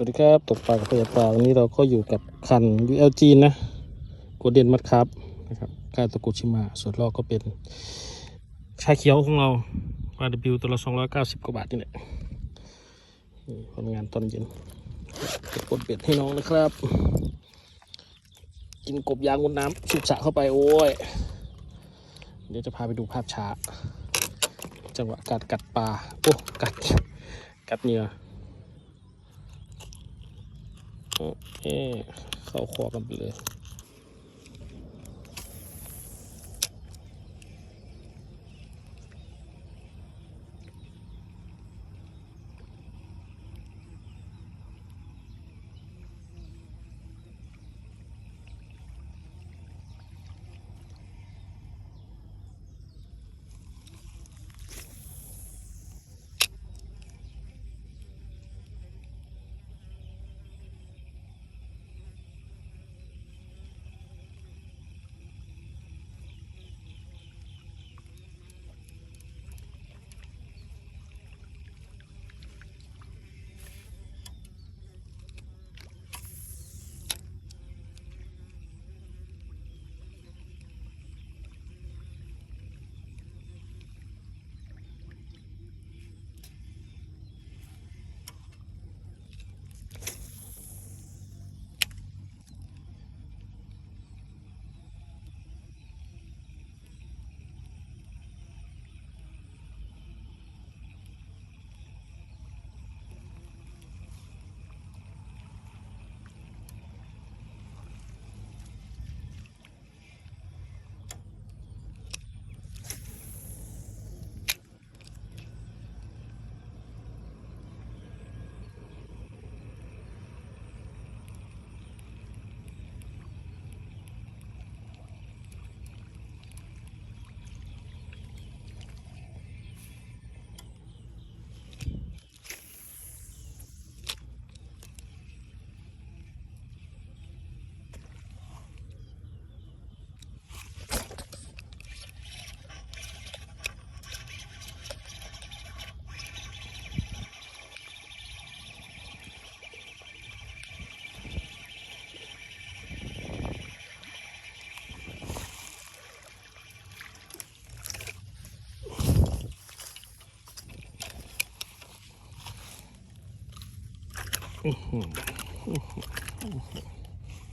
สวัสดีครับตกปลากับเพื่อปลาวันนี้เราก็อยู่กับคัน ULG นะโกเดนมัดครับนะครับค่ายตะกุชิมาส่วนลอกก็เป็นชาเขียวของเราวาดบิวตัวละ290 กว่าบาทนี่แหละนี่ผลงานตอนเย็นจะกดเบ็ดให้น้องนะครับ กินกบยางบนน้ำสุกสะเข้าไปโอ้ย เดี๋ยวจะพาไปดูภาพช้า จังหวะกัดกัดปลาโอ้กัด กัดเหยื่อ โอเค เข้าคอกันไปเลย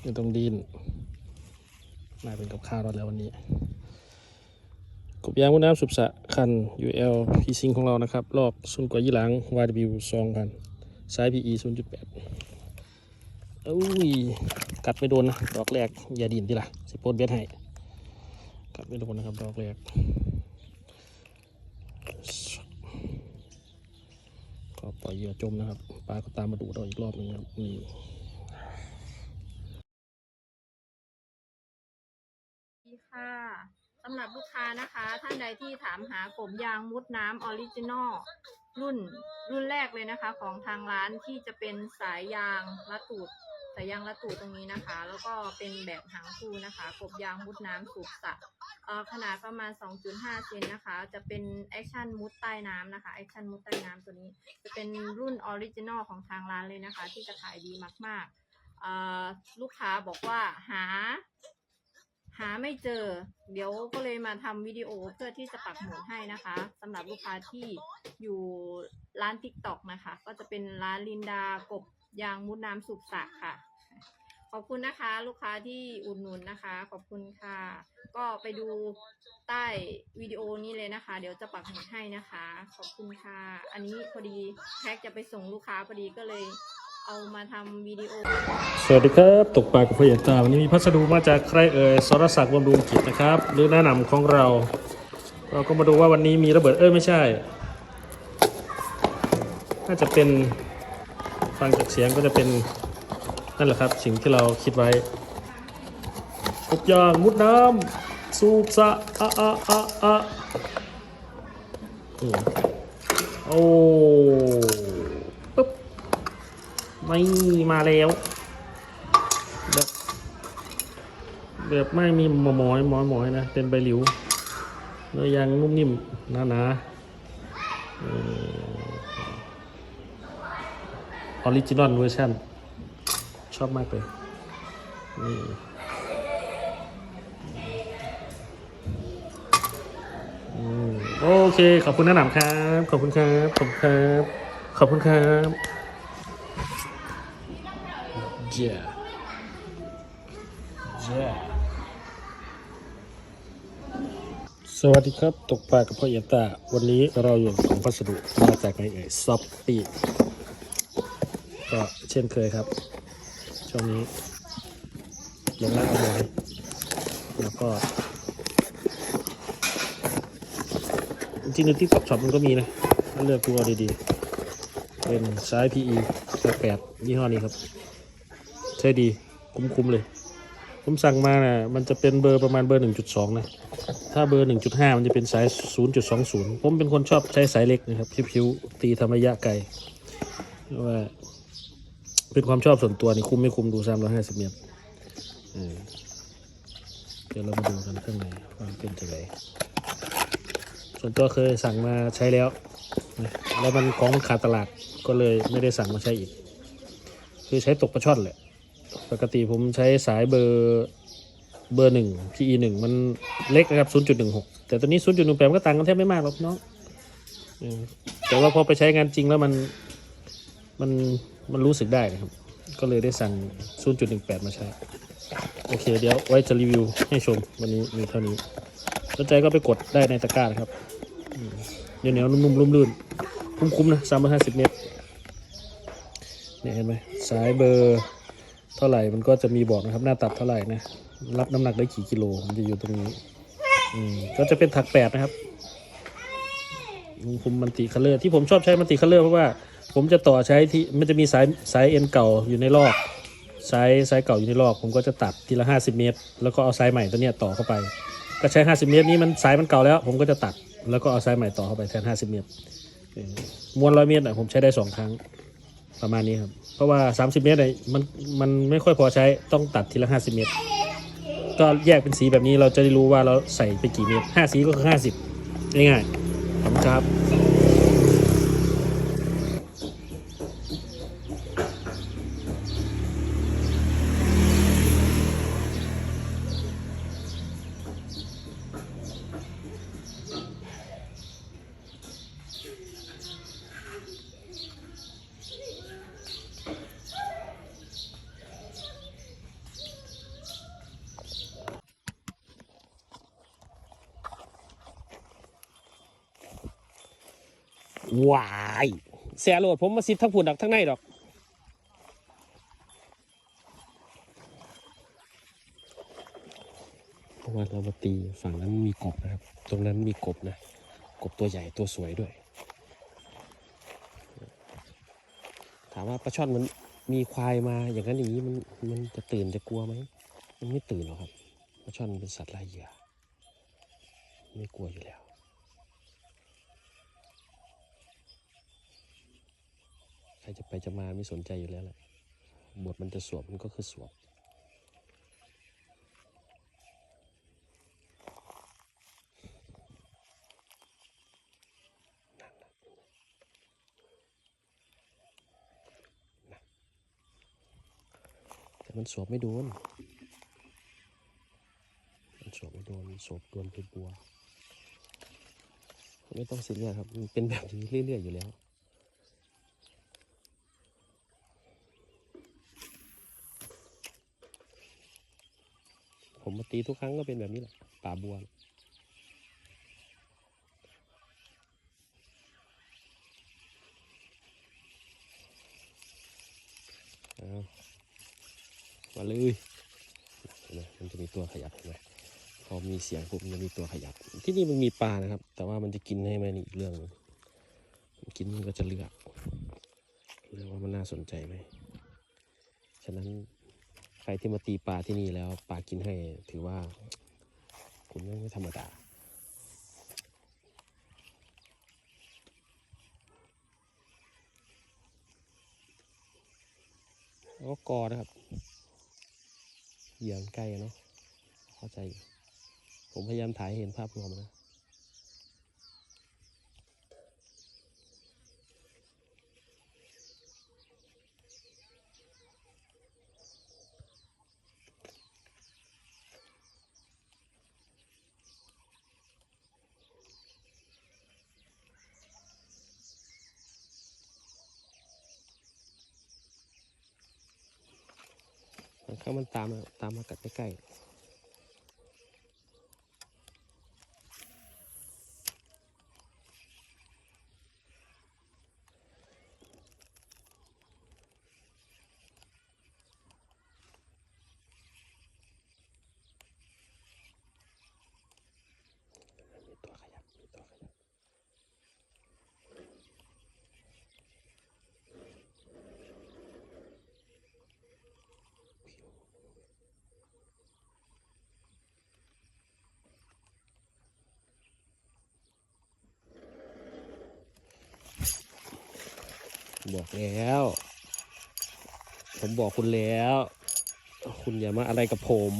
ไม่ต้องดิน มาเป็นกับข้าวเราแล้ววันนี้กบยางบนน้ำสุบสะคัน UL พีซิงของเรานะครับ ลอกซุนกว่ายี่หลัง YW 2กันซ้าย PE 0.8อุ้ย กัดไม่โดนนะ ดอกแรก อย่าดินทีละสิโพดเบ็ดให้ กัดไม่โดนนะครับ ดอกแรก ก็ปล่อยเหยื่อจมนะครับ ปลาก็ตามมาดูเราอีกรอบหนึงครับนี่สวัสดีค่ะสำหรับลูกค้านะคะ ท่านใดที่ถามหากบยางมุดน้ำออริจินอลรุ่นรุ่นแรกเลยนะคะ ของทางร้านที่จะเป็นสายยางรัดตูด สายยางรัดตูดตรงนี้นะคะ แล้วก็เป็นแบบหางคู่นะคะกบยางมุดน้ำสูบสระขนาดประมาณ 2.5 เซนนะคะ จะเป็นแอคชั่นมุดใต้น้ำนะคะ แอคชั่นมุดใต้น้ำตัวนี้ จะเป็นรุ่นออริจินอลของทางร้านเลยนะคะ ที่จะขายดีมากๆ ลูกค้าบอกว่าหา หาไม่เจอ เดี๋ยวก็เลยมาทำวิดีโอเพื่อที่จะปักหมุดให้นะคะสำหรับลูกค้าที่อยู่ร้าน t ิ k t o k นะคะ ก็จะเป็นร้านลินดากบ ยางมุดน้ำสุกสระค่ะ ขอบคุณนะคะ ลูกค้าที่อุดหนุนนะคะ ขอบคุณค่ะ ก็ไปดูใต้วิดีโอนี้เลยนะคะ เดี๋ยวจะปักหมุดให้นะคะ ขอบคุณค่ะ อันนี้พอดีแพ็กจะไปส่งลูกค้าพอดีก็เลยเอามาทำวิดีโอ สวัสดีครับตกปลากับพยัญตาวันนี้มีพัสดุมาจากใครเอ่ยสรศักดิ์บำรุงกิจนะครับ หรือหน้าหนำของเรา เราก็มาดูว่าวันนี้มีระเบิดเอ้ยไม่ใช่ น่าจะเป็น ฟังจากเสียงก็จะเป็นนั่นแหละครับ สิ่งที่เราคิดไว้กบยางมุดน้ำสูบสะอะอะอะอะโอ้ปึ๊บไม่มาแล้วแบบแบบไม่มีหมอหมอยหมอยหมอยนะ เป็นใบหลิวเนื้อยางนุ่มนิ่มหนาหนา ออริจินอลเวอร์ชันชอบมากเลย นี่โอเค ขอบคุณนะหนำครับ ขอบคุณครับ ขอบคุณครับ ขอบคุณครับเย้าเย้าสวัสดีครับ ตกปลากับพ่อเอตา วันนี้เราอยู่ของพัสดุมาจากไหนเอ่ยซอปปี้ ก็เช่นเคยครับ ช่วงนี้ลงรักเอาไว้แล้วก็จริงๆในที่ช็อปมันก็มีนะถ้าเลือกดูเอาดีๆ เป็นสาย PE สแปดยี่ห้อนี้ครับ ใช่ดีคุ้มๆเลย ผมสั่งมานะ่ะมันจะเป็นเบอร์ประมาณเบอร์ 1.2 นะ ถ้าเบอร์ 1.5 มันจะเป็นสาย 0.20 ผมเป็นคนชอบใช้สายเล็กนะครับพิวๆตีทำระยะไกลว่า เป็นความชอบส่วนตัวนี่คุ้มไม่คุ้มดู350เมตรเดี๋ยวเรามาดูกันข้างในว่ามันเป็นจะไรส่วนตัวเคยสั่งมาใช้แล้วแล้วมันของมันขาดตลาดก็เลยไม่ได้สั่งมาใช้อีก คือใช้ตกปลาช่อนแหละ ปกติผมใช้สายเบอร์เบอร์หนึ่ง PE หนึ่งมันเล็กนะครับ 0.16 แต่ตัวนี้ 0.18มันก็ต่างกันแทบไม่มากหรอกน้องแต่ว่าพอไปใช้งานจริงแล้วมันมัน มันรู้สึกได้นะครับ ก็เลยได้สั่ง 0.18 มาใช้ โอเค เดี๋ยวไว้จะรีวิวให้ชมวันนี้มีเท่านี้สนใจก็ไปกดได้ในตะกร้านะครับอืมเหนียวนุ่มๆลุ่มลื่นคุ้มๆนะ 350 เมตรเนี่ยเห็นไหมสายเบอร์เท่าไหร่มันก็จะมีบอกนะครับ หน้าตัดเท่าไหร่นะ รับน้ำหนักได้กี่กิโล มันจะอยู่ตรงนี้อืก็จะเป็นถักแปดนะครับ คุมมันติคัลเลอร์ที่ผมชอบใช้มันติคัลเลอร์เพราะว่าผมจะต่อใช้ที่มันจะมีสายสายเอ็นเก่าอยู่ในรอบสายสายเก่าอยู่ในรอบ ผมก็จะตัดทีละห้าสิบเมตร แล้วก็เอาสายใหม่ตัวเนี้ยต่อเข้าไป ก็ใช้ห้าสิบเมตรนี้มันสายมันเก่าแล้ว ผมก็จะตัดแล้วก็เอาสายใหม่ต่อเข้าไปแทนห้าสิบเมตรมวนร้อยเมตรอะผมใช้ได้สองครั้งประมาณนี้ครับ เพราะว่า 30 เมตรเนี่ยมันมันไม่ค่อยพอใช้ต้องตัดทีละ 50 เมตร ก็แยกเป็นสีแบบนี้เราจะได้รู้ว่าเราใส่ไปกี่เมตร5สีก็คือ 50 ง่ายๆ ครับ วายเสียโหลดผมมาซิดทั้งผุนดักทั้งในดอกเพราะว่าเรามาตีฝั่งนั้นมีกบนะครับ ตรงนั้นมีกบนะ กบตัวใหญ่ตัวสวยด้วย ถามว่าปลาช่อนมันมีควายมาอย่างนั้นอย่างนี้มันมันจะตื่นจะกลัวไหมมันไม่ตื่นหรอกครับปลาช่อนเป็นสัตว์ลายเหยื่อไม่กลัวอยู่แล้ว ใคร จะไปจะมาไม่สนใจอยู่แล้วแหละบทมันจะสวมมันก็คือสวมแต่มันสวมไม่โดน มันสวมไม่โดนสวมโดนเป็นบัว ไม่ต้องซีเรียสครับ มันเป็นแบบนี้เรื่อยๆอยู่แล้ว ผมมาตีทุกครั้งก็เป็นแบบนี้แหละป่าบัวมาเลยนไหมมันจะมีตัวขยับเห็นไหมพอมีเสียงปุ๊บมันจะมีตัวขยับ ที่นี่มันมีปลานะครับ แต่ว่ามันจะกินให้ไหมนี่อีกเรื่องนึงกินมันก็จะเลือกเลือกว่ามันน่าสนใจไหมฉะนั้น ใครที่มาตีปลาที่นี่แล้วปลากินให้ถือว่า คุณไม่ธรรมดาแล้วก็กอนะครับ เหยื่อมันใกล้เนาะเข้าใจ ผมพยายามถ่ายให้เห็นภาพรวมนะ ถ้ามันตามมาตามมากัดใกล้ๆมีตัวขยับมีตัวขยับ บอกแล้ว ผมบอกคุณแล้ว คุณอย่ามาอะไรกับผม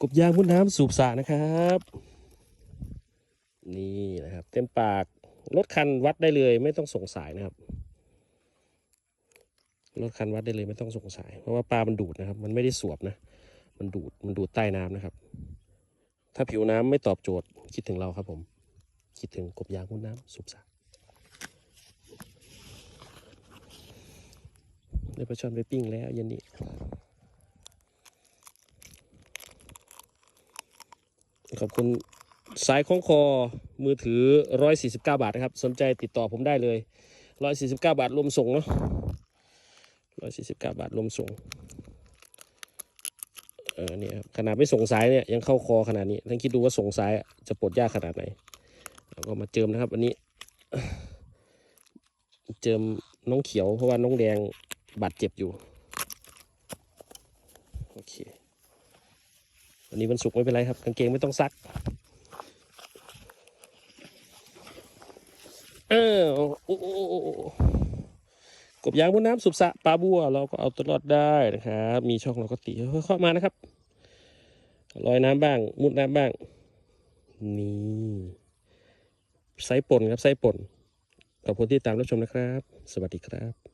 กบยางพุ่นน้ำสูบสระนะครับ นี่นะครับ เต็มปากรถคันวัดได้เลยไม่ต้องสงสายนะครับ รถคันวัดได้เลยไม่ต้องสงสายเพราะว่าปลามันดูดนะครับ มันไม่ได้สวบนะ มันดูดมันดูดใต้น้ำนะครับ ถ้าผิวน้ำไม่ตอบโจทย์คิดถึงเราครับผม คิดถึงกบยางพุ่นน้ำสูบสระได้ปลาช่อนไปปิ้งแล้วเย็นนี้ขอบคุณสายคล้องคอมือถือ 149 บาทนะครับ สนใจติดต่อผมได้เลย 149 บาทรวมส่งเนาะ 149บาทรวมส่งเออเนี่ยครับขนาดไม่ส่งสายเนี่ยยังเข้าคอขนาดนี้ท่านคิดดูว่าส่งสายจะปลดยากขนาดไหนแล้วก็มาเจิมนะครับวันนี้ เจิมน้องเขียวเพราะว่าน้องแดงบาดเจ็บอยู่โอเควันนี้วันศุกร์ไม่เป็นไรครับกางเกงไม่ต้องซัก เออโอ้โอ้โอ้โอ้โอ้ กบยางบนน้ำสุบสะปลาบัว เราก็เอาตัวรอดได้นะครับมีช่องเราก็ตีเข้ามานะครับลอยน้ำบ้าง มุดน้ำบ้าง นี่ไซป่นครับไซป่นขอบคุณที่ตามรับชมนะครับ สวัสดีครับ